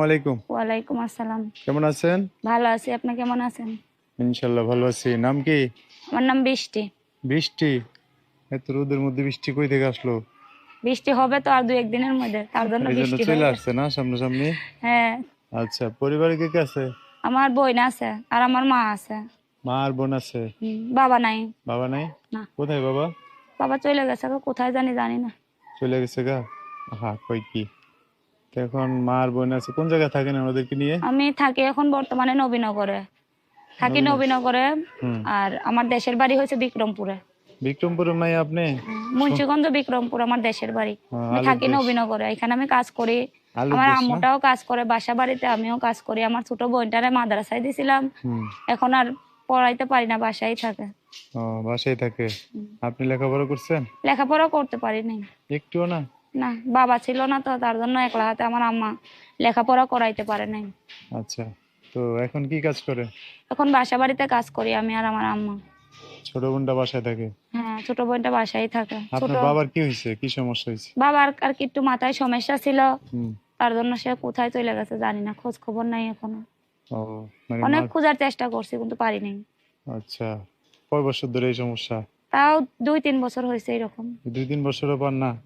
ওয়ালাইকুম ওয়ালাইকুম আসসালাম। কেমন আছেন? ভালো আছি আপনি কেমন আছেন? ভালো আছি। নাম কি? আমার নাম বৃষ্টি। বৃষ্টি? এত রোদের মধ্যে বৃষ্টি কই থেকে আসলো? বৃষ্টি হবে তো আর দু একদিনের মধ্যে তার জন্য বৃষ্টি চলে আসছে না সামনাসামনি? হ্যাঁ। আচ্ছা পরিবারে কে কে আছে? আমার বোন আছে আর আমার মা আছে। মা আর বোন আছে? বাবা নাই। বাবা নাই? না। কোথায় বাবা? বাবা চলে গেছে গো, কোথায় জানি জানি না। চলে গেছে গা? হ্যাঁ কই কি? তো এখন মা আর বোন আছে কোন জায়গায় থাকেন ওদেরকে নিয়ে? আমি থাকি এখন বর্তমানে নবীনগরে। থাকি নবীনগরে। আর আমার দেশের বাড়ি হয়েছে বিক্রমপুরে। বিক্রমপুরের মাই আপনি? মুন্সিগঞ্জ বিক্রমপুর আমার দেশের বাড়ি। আমি থাকি নবীনগরে এখানে আমি কাজ করি। আমার আম্মুটাও কাজ করে বাসা বাড়িতে আমিও কাজ করি। আমার ছোট বোনটারে মাদ্রাসায় দিছিলাম। এখন আর পড়াইতে পারি না বাসায় থাকে। ও বাসায় থাকে। আপনি লেখাপড়া করছেন? লেখাপড়া করতে পারি নাই একটুও না? না বাবা ছিল না তো তার জন্য একলা হাতে আমার আম্মা লেখাপড়া করাইতে পারে নাই। আচ্ছা তো এখন কি কাজ করে? এখন বাসা বাড়িতে কাজ করি আমি আর আমার আম্মা। ছোট বোনটা বাসায় থাকে? হ্যাঁ ছোট বোনটা বাসায় থাকে। ছোট আপনার বাবার কি হয়েছে? কি সমস্যা হয়েছে? বাবার আর কি একটু মাথায় সমস্যা ছিল। হুম। তার জন্য সে কোথায় চলে গেছে জানি না খোঁজ খবর নাই এখনও। ও মানে অনেক মা- খোঁজার চেষ্টা করছি কিন্তু পারি নাই। আচ্ছা কয় বছর ধরে এই সমস্যা? তাও দুই তিন বছর হয়েছে এরকম। দুই তিন বছরও পার না?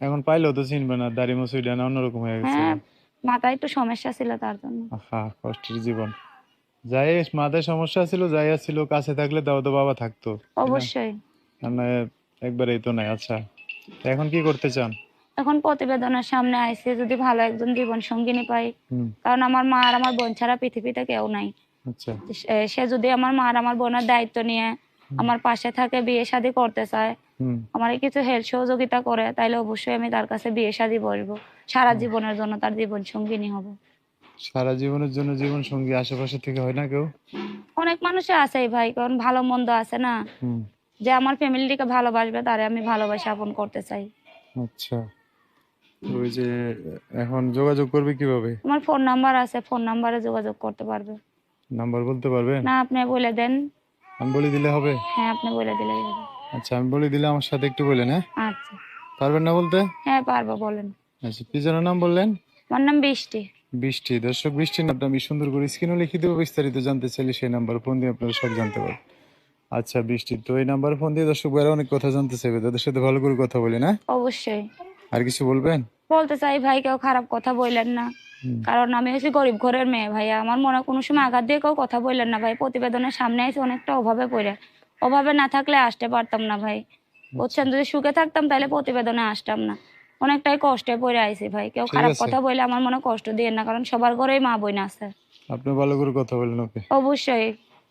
এখন পাইলেও তো চিনবে না দাড়ি মুসুইডা না অন্যরকম হয়ে গেছে। হ্যাঁ মাথায় একটু সমস্যা ছিল তার জন্য। আহা কষ্টের জীবন। যাই মাথায় সমস্যা ছিল যাই ছিল কাছে থাকলে তাও তো বাবা থাকতো অবশ্যই। মানে একবারেই তো নাই আচ্ছা। এখন কি করতে চান? এখন প্রতিবেদনের সামনে আইসে যদি ভালো একজন জীবন সঙ্গিনী পাই। কারণ আমার মা আর আমার বোন ছাড়া পৃথিবীতে কেউ নাই। আচ্ছা। সে- সে যদি আমার মা আর আমার বোনের দায়িত্ব নিয়ে আমার পাশে থাকে বিয়ে শাদী করতে চায় আমার কিছু হেল্প সহযোগিতা করে তাইলে অবশ্যই আমি তার কাছে বিয়ে শাদী বসবো সারা জীবনের জন্য তার জীবন সঙ্গিনী হব। সারা জীবনের জন্য জীবন সঙ্গী আশেপাশে থেকে হয় না কেউ? অনেক মানুষই আছে ভাই কারণ ভালো মন্দ আছে না। যে আমার ফ্যামিলিকে ভালোবাসবে তারে আমি ভালোবাসা আপন করতে চাই। আচ্ছা। ওই যে এখন যোগাযোগ করবে কীভাবে? আমার ফোন নাম্বার আছে ফোন নাম্বারে যোগাযোগ করতে পারবে। নাম্বার বলতে পারবেন? না আপনি বলে দেন। আমি বলে দিলে হবে? হ্যাঁ আপনি বলে হবে। আচ্ছা আমি বলে দিলে আমার সাথে একটু বলেন হ্যাঁ? আচ্ছা। পারবেন না বলতে? হ্যাঁ পারব বলেন। আচ্ছা কি যেন নাম বললেন? আমার নাম বৃষ্টি। বৃষ্টি। দর্শক বৃষ্টির নামটা আমি সুন্দর করে স্ক্রিনে লিখে দেবো বিস্তারিত জানতে চাইলে সেই নাম্বার ফোন দিয়ে আপনারা সব জানতে পারবেন। আচ্ছা বৃষ্টি তো এই নাম্বার ফোন দিয়ে দর্শক ভাইরা অনেক কথা জানতে চাইবে তাদের সাথে ভালো করে কথা বলি না? অবশ্যই। আর কিছু বলবেন? বলতে চাই ভাই কেউ খারাপ কথা বললেন না। কারণ আমি হচ্ছে গরিব ঘরের মেয়ে ভাই। আমার মনে কোনো সময় আঘাত দিয়ে কেউ কথা বললেন না ভাই। প্রতিবেদনের সামনে এসে অনেকটা অভাবে পড়ে। অভাবে না থাকলে আসতে পারতাম না ভাই। বুঝছেন? যদি সুখে থাকতাম তাহলে প্রতিবেদনে আসতাম না। অনেকটাই কষ্টে পড়ে আইছি ভাই। কেউ খারাপ কথা বললে আমার মনে কষ্ট দিয়ে না কারণ সবার ঘরেই মা বোন আছে। আপনি ভালো করে কথা বলেন ওকে। অবশ্যই।